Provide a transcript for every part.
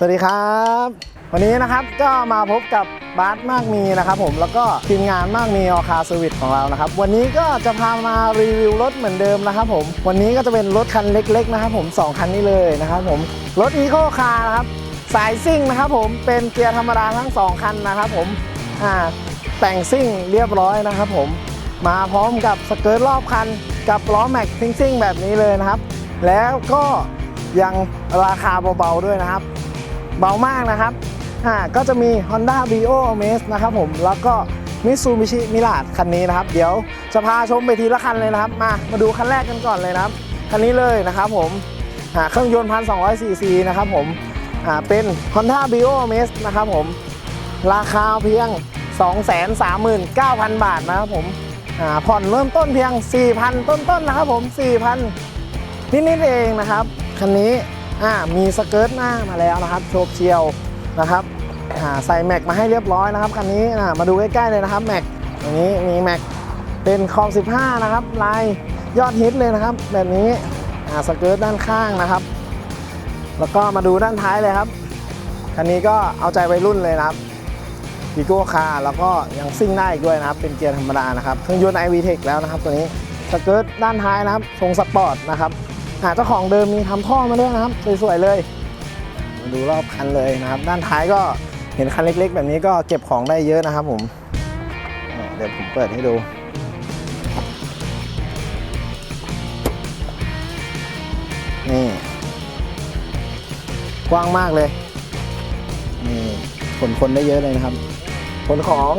สวัสดีครับ วันนี้นะครับก็มาพบกับบาสมากมีนะครับผมแล้วก็ทีมงานมากมีออคาเซอร์วิสของเรานะครับ วันนี้ก็จะพามารีวิวรถเหมือนเดิมนะครับผมวันนี้ก็จะเป็นรถคันเล็กๆนะครับผมสองคันนี้เลยนะครับผมรถอีโคคาร์นะครับสายซิ่งนะครับผมเป็นเกียร์ธรรมดาทั้งสองคันนะครับผมอ่าแต่งซิ่งเรียบร้อยนะครับผมมาพร้อมกับสเกิร์ตรอบคันกับล้อแม็กซิ่งๆแบบนี้เลยนะครับ แล้วก็ยังราคาเบาๆด้วยนะครับ เบามากนะครับอ่าก็จะมี Honda b i o Amaze นะครับผมแล้วก็ Mitsubishi m i r a คันนี้นะครับ เดี๋ยวจะพาชมไปทีละคันเลยนะครับ มามาดูคันแรกกันก่อนเลยนะครับ คันนี้เลยนะครับผมอ่าเครื่องยนต์1,200ซีซีนะครับผมอ่าเป็น Honda b i o Amaze นะครับผมราคาเพียง 239,000 บาทนะครับผมอ่าผ่อนเริ่มต้นเพียง 4,000 ต้นๆนะครับผม 4,000 นิดๆเองนะครับ คันนี้ อ่ามีสเกิร์ตหน้ามาแล้วนะครับโชบเชียวนะครับใส่แม็กมาให้เรียบร้อยนะครับคันนี้มาดูใกล้ๆเลยนะครับแม็กอันนี้มีแม็กเป็นคอม15 นะครับ ลายยอดฮิตเลยนะครับ แบบนี้สเกิร์ตด้านข้างนะครับ แล้วก็มาดูด้านท้ายเลยครับคันนี้ก็เอาใจวัยรุ่นเลยนะครับวีโก้คาร์แล้วก็ยังซิ่งได้อีกด้วยนะครับ เป็นเกียร์ธรรมดานะครับเครื่องยนต์ iVTEC แล้วนะครับ ตัวนี้สเกิร์ตด้านท้ายนะครับทรงสปอร์ตนะครับ หาเจ้าของเดิมมีทำท่อมาด้วยนะครับสวยๆเลย มาดูรอบคันเลยนะครับ ด้านท้ายก็เห็นคันเล็ก ๆ แบบนี้ก็เก็บของได้เยอะนะครับผมเนี่ยเดี๋ยวผมเปิดให้ดูนี่กว้างมากเลยนี่ขนคนได้เยอะเลยนะครับขนของ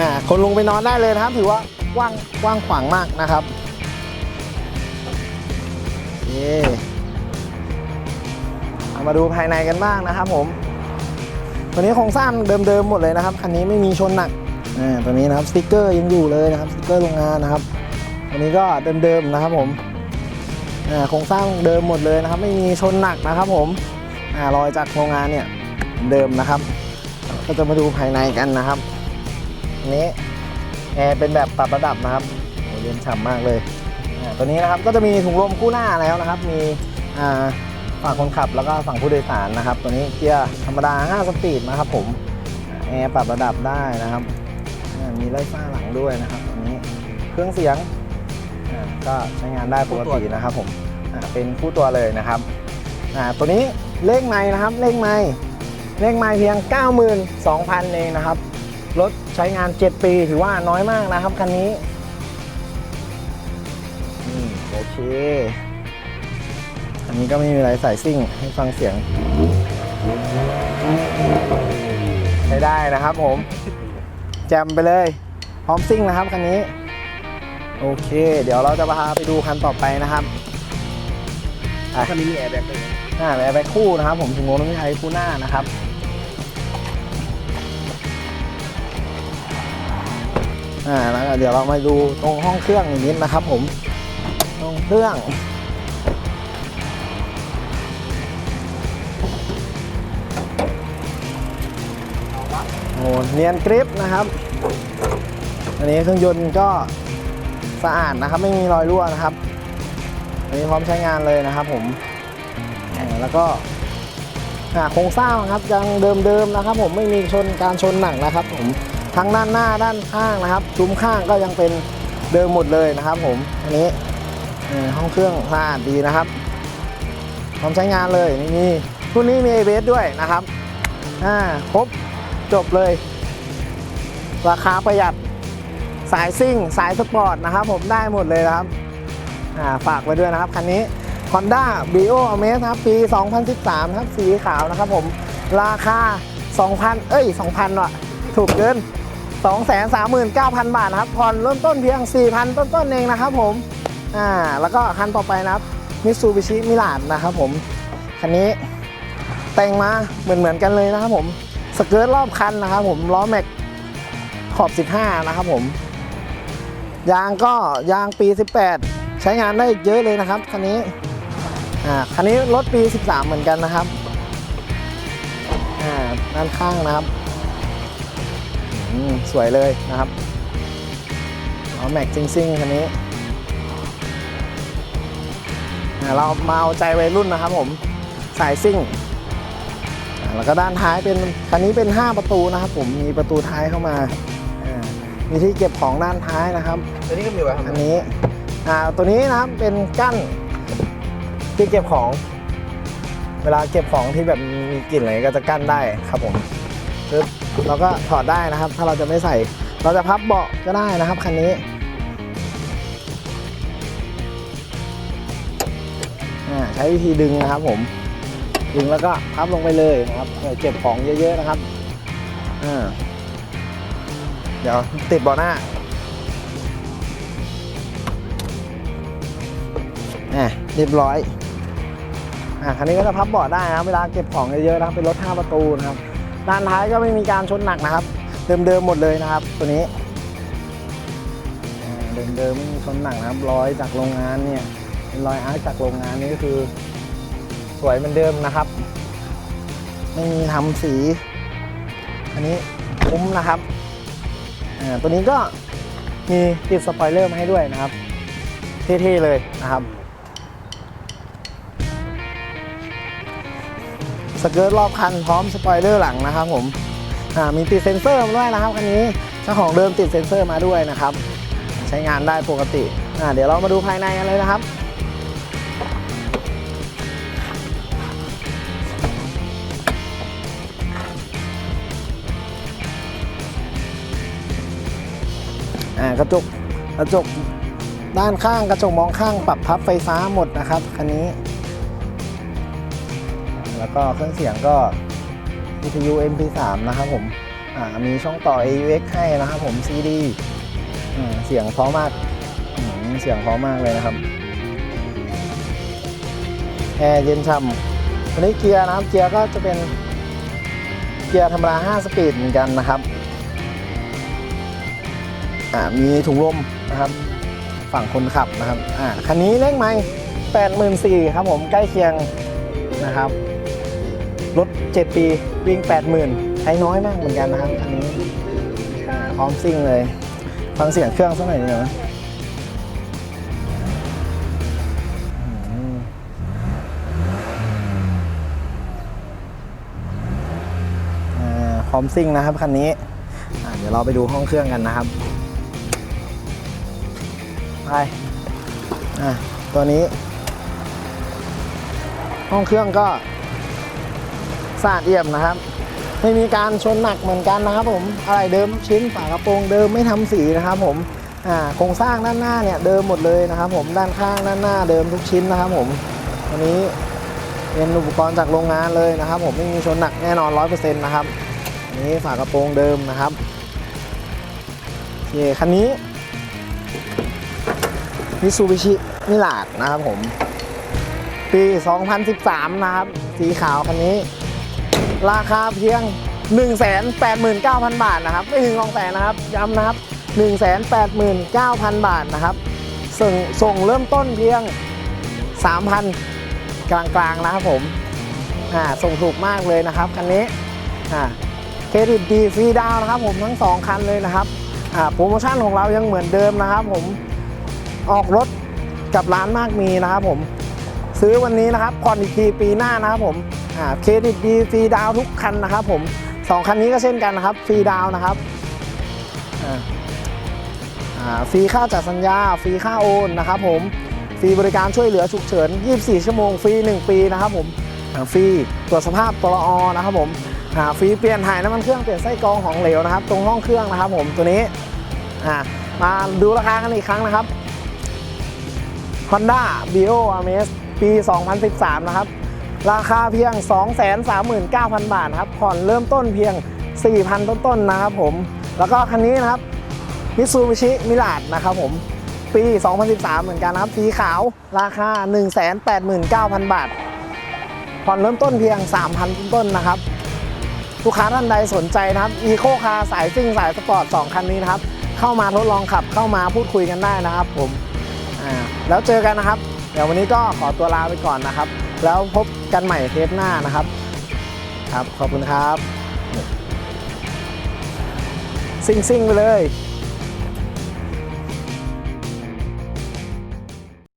อ่าคนลงไปนอนได้เลยนะครับ ถือว่ากว้างกว้างขวางมากนะครับ โอเคเอามาดูภายในกันบ้างนะครับผม ตัวนี้โครงสร้างเดิมๆหมดเลยนะครับคันนี้ไม่มีชนหนักตัวนี้นะครับสติกเกอร์ยังอยู่เลยนะครับสติกเกอร์โรงงานนะครับตัวนี้ก็เดิมๆนะครับผมโครงสร้างเดิมหมดเลยนะครับ ไม่มีชนหนักนะครับ ผมอรอยจากโรงงานเนี่ยเดิมนะครับ ก็จะมาดูภายในกันนะครับนี้แอร์เป็นแบบปรับระดับนะครับโอ้เย็นฉ่ำมากเลย ตัวนี้นะครับก็จะมีถุงลมคู่หน้าแล้วนะครับ มีฝั่งคนขับแล้วก็ฝั่งผู้โดยสารนะครับ ตัวนี้เกียร์ธรรมดา 5 สปีดนะครับผมแอร์ปรับระดับได้นะครับ มีไล่ฟ้าหลังด้วยนะครับตัวนี้เครื่องเสียงก็ใช้งานได้ปกตินะครับผมเป็นคู่ตัวเลยนะครับตัวนี้เลขไม้นะครับเลขไม้เลขไม้เพียง 92,000เองนะครับรถใช้งาน 7 ปีถือว่าน้อยมากนะครับคันนี้ เค อันนี้ก็ไม่มีอะไรใส่ซิ่งให้ฟังเสียง ใช้ได้นะครับผม แจมไปเลย พร้อมซิ่งนะครับคันนี้ โอเค เดี๋ยวเราจะพาไปดูคันต่อไปนะครับอันนี้มีแอร์แบ็กเลยหน้าแอร์แบ็คคู่นะครับ ผมถึงโน้นไม่ใช้คู่หน้านะครับอ่าแล้วเดี๋ยวเรามาดูตรงห้องเครื่องนิดนะครับผม ห้องเครื่อง โอ้เนียนกริปนะครับ อันนี้เครื่องยนต์ก็สะอาดนะครับ ไม่มีรอยรั่วนะครับ อันนี้พร้อมใช้งานเลยนะครับผม แล้วก็โครงสร้างนะครับยังเดิมๆนะครับผมไม่มีชนการชนหนักนะครับผมทั้งด้านหน้าด้านข้างนะครับ ซุ้มข้างก็ยังเป็นเดิมหมดเลยนะครับผมอันนี้ ห้องเครื่องสะอาดดีนะครับพร้อมใช้งานเลยนี่มีรุ่นนี้มี ABS ด้วยนะครับอ่าครบจบเลย ราคาประหยัดสายซิ่ง สายสปอร์ตนะครับ ผมได้หมดเลยนะครับอ่าฝากไว้ด้วยนะครับคันนี้ Honda Brio Amaze ครับ ปี 2013 นะครับ สีขาวนะครับผมราคา 2,000 เอ้ย 2,000ว่ะ ถูกเกิน 239,000 บาทนะครับ ผ่อนเริ่มต้นเพียง 4,000 ต้นๆเองนะครับผม อ่าแล้วก็คันต่อไปนะครับ Mitsubishi Mirage นะครับผมคันนี้แต่งมาเหมือนเหมือนกันเลยนะครับผมสเกิร์ตรอบคันนะครับผมล้อแม็กขอบ 15 นะครับผม ยางก็ยางปี 18 ใช้งานได้เยอะเลยนะครับคันนี้อ่าคันนี้รถปี 13 เหมือนกันนะครับอ่าด้านข้างนะครับอืมสวยเลยนะครับเอแม็กซิงซิงคันนี้ เรามาเอาใจวัยรุ่นนะครับผมสายซิ่งอ่าแล้วก็ด้านท้ายเป็นคันนี้เป็น 5 ประตูนะครับ ผมมีประตูท้ายเข้ามาอ่ามีที่เก็บของด้านท้ายนะครับอันนี้ก็มีไว้ทำอันนี้อ่าตัวนี้นะครับเป็นกั้นที่เก็บของ เวลาเก็บของที่แบบมีกลิ่นอะไรก็จะกั้นได้ครับผมปึ๊บเราก็ถอดได้นะครับ ถ้าเราจะไม่ใส่ เราจะพับเบาะก็ได้นะครับคันนี้ ใช้วิธีดึงนะครับผม ดึงแล้วก็พับลงไปเลยนะครับเพื่อเก็บของเยอะๆนะครับเดี๋ยวติดเบาะหน้าอะเรียบร้อย อะคันนี้ก็จะพับเบาะได้นะครับเวลาเก็บของเยอะๆนะครับเป็นรถ 5 ประตูนะครับ ด้านท้ายก็ไม่มีการชนหนักนะครับ เดิมๆหมดเลยนะครับ ตัวนี้ เดิมๆไม่มีชนหนักนะครับร้อยจากโรงงานเนี่ย เป็นรอยอาร์คจากโรงงานนี่ก็คือ สวยเหมือนเดิมนะครับ ไม่มีทำสี อันนี้คุ้มนะครับอ่าตัวนี้ก็มีติดสปอยเลอร์มาให้ด้วยนะครับ เท่ ๆ เลยนะครับ สเกิร์ตรอบคันพร้อมสปอยเลอร์หลังนะครับผมอ่ามีติดเซ็นเซอร์มาด้วยนะครับคันนี้เจ้าของเดิมติดเซ็นเซอร์มาด้วยนะครับ ใช้งานได้ปกติอ่าเดี๋ยวเรามาดูภายในกันเลยนะครับ อ่ากระจกกระจกด้านข้างกระจกมองข้างปรับพับไฟฟ้าหมดนะครับคันนี้ แล้วก็เครื่องเสียงก็วิทยุ MP3 นะครับผมมีช่องต่อ AUX ให้นะครับผม CD เสียงเพราะมากมเสียงเพราะมากเลยนะครับแอร์เย็นช่ำวันนี้เกียร์นะครับเกียร์ก็จะเป็นเกียร์ธรรมดา5สปีดเหมือนกันนะครับ อ่ามีถุงลมนะครับ ฝั่งคนขับนะครับอ่าคันนี้เลขไม้แปดหมื่นสี่ครับผมใกล้เคียงนะครับรถ 7 ปีวิ่ง 80,000ใช้น้อยมากเหมือนกันนะครับคันนี้พร้อมซิ่งเลย ฟังเสียงเครื่องสักหน่อยหมอืมอ่าพร้อมซิ่งนะครับคันนี้ เดี๋ยวเราไปดูห้องเครื่องกันนะครับ อะตัวนี้ ห้องเครื่องก็สะอาดเอี่ยมนะครับ ไม่มีการชนหนักเหมือนกันนะครับผมอะไรเดิมชิ้นฝากระโปรงเดิมไม่ทำสีนะครับผมอ่าโครงสร้างด้านหน้าเนี่ยเดิมหมดเลยนะครับ ผมด้านข้างด้านหน้าเดิมทุกชิ้นนะครับ ผมอันนี้เป็นอุปกรณ์จากโรงงานเลยนะครับ ผมไม่มีชนหนักแน่นอน 100%นะครับอันนี้ฝากระโปรงเดิมนะครับโอเคคันนี้ มิซูบิชิมิลาดนะครับผม ปี 2013 นะครับ สีขาวคันนี้ ราคาเพียง 189,000 บาทนะครับ ไม่ถึง2แสนนะครับ ย้ำนะครับ 189,000 บาทนะครับส่งส่งเริ่มต้นเพียง 3,000 กลางๆนะครับผมอ่าส่งถูกมากเลยนะครับคันนี้อ่าเครดิตดีฟรีดาวน์นะครับผมทั้ง 2 คันเลยนะครับอ่าโปรโมชั่นของเรายังเหมือนเดิมนะครับผม ออกรถกับร้านมากมีนะครับผม ซื้อวันนี้นะครับผ่อนอีกทีปีหน้านะครับผมเครดิตดีฟรีดาวทุกคันนะครับผมสองคันนี้ก็เช่นกันนะครับฟรีดาวนะครับฟรีค่าจัดสัญญาฟรีค่าโอนนะครับผมฟรีบริการช่วยเหลือฉุกเฉิน 24 ชั่วโมงฟรี 1 ปีนะครับผมฟรีตรวจสภาพตลออนะครับผมฟรีเปลี่ยนถ่ายน้ำมันเครื่องเปลี่ยนไส้กรองของเหลวนะครับ ตรงห้องเครื่องนะครับผมตัวนี้มาดูราคากันอีกครั้งนะครับ Honda Bio Amaz ปี 2013 นะครับ ราคาเพียง 239,000 บาทครับ ผ่อนเริ่มต้นเพียง 4,000 ต้นๆนะครับผม แล้วก็คันนี้นะครับ Mitsubishi Mirage นะครับผม ปี 2013 เหมือนกันนะครับ สีขาว ราคา 189,000 บาท ผ่อนเริ่มต้นเพียง 3,000 ต้นๆนะครับ ลูกค้าท่านใดสนใจนะครับ Eco Car สายซิ่งสายสปอร์ต 2 คันนี้นะครับ เข้ามาทดลองขับเข้ามาพูดคุยกันได้นะครับผม อ่าแล้วเจอกันนะครับ เดี๋ยววันนี้ก็ขอตัวลาไปก่อนนะครับ แล้วพบกันใหม่เทปหน้านะครับ ครับขอบคุณครับ ซิ่งๆไปเลย